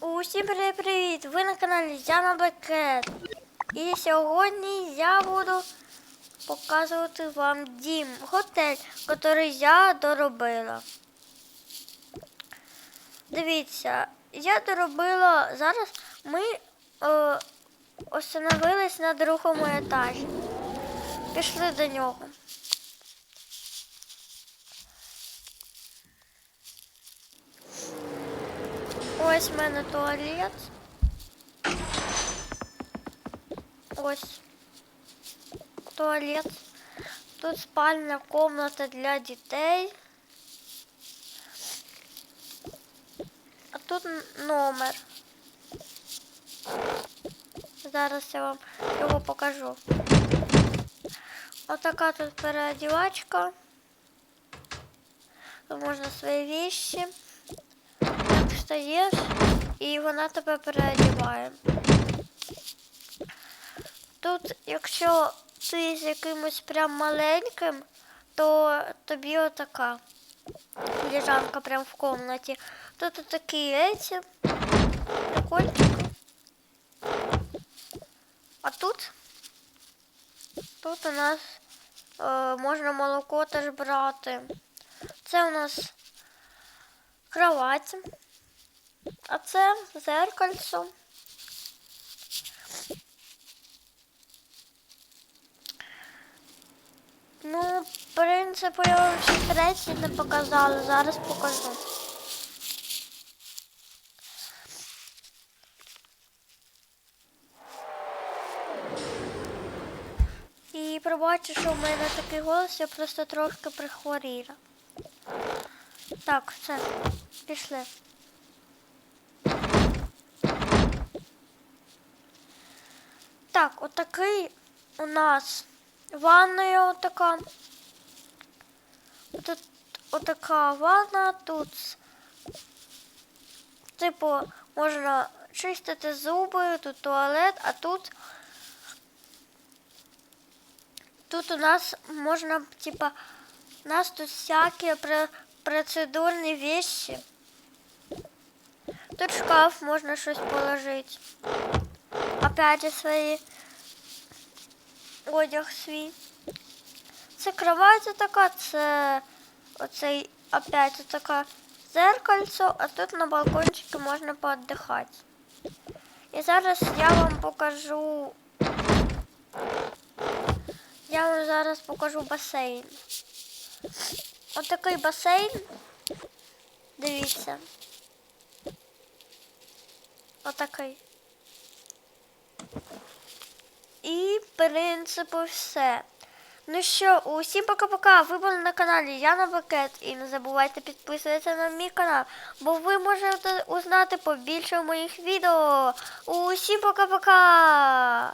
Усім привіт! Ви на каналі Яна Бекет. І сьогодні я буду показувати вам дім, готель, який я доробила. Дивіться, я доробила зараз. Ми е, остановились на другому етажі. Пішли до нього. Ось в мене туалет. Ось туалет. Тут спальня комната для дітей. А тут н- номер. Зараз я вам його покажу. Отака тут переодівачка. Тут можна свої вещи. Так встаєш і вона тебе переодіває. Тут, якщо ти з якимось прям маленьким, то тобі отака лежанка прям в комнаті. Тут такі эти прикольчики. А тут, тут у нас е, можна молоко теж брати. Це у нас кровать. А це зеркальце. Ну, в принципі, я вам всі третій не показала. Зараз покажу. І пробачу, що в мене такий голос, я просто трошки прихворіла. Так, все, пішли. Так, отакий у нас ванна отака. Тут отака ванна, тут, типу, можна чистити зуби, тут туалет, а тут. Тут у нас можна, типа, у нас тут всякі пр- процедурні вещи. Тут шкаф можна щось положити. Опять же свої одяг свій. Це кровать така, це оцей опять така зеркальце, а тут на балкончику можна поотдихати. І зараз я вам покажу. Я вам зараз покажу басейн. Отакий басейн. Дивіться. Отакий. І, в принципі, все. Ну що, усім пока-пока. Ви були на каналі Яна Бакет. І не забувайте підписуватися на мій канал, бо ви можете узнати побільше моїх відео. Усім пока-пока!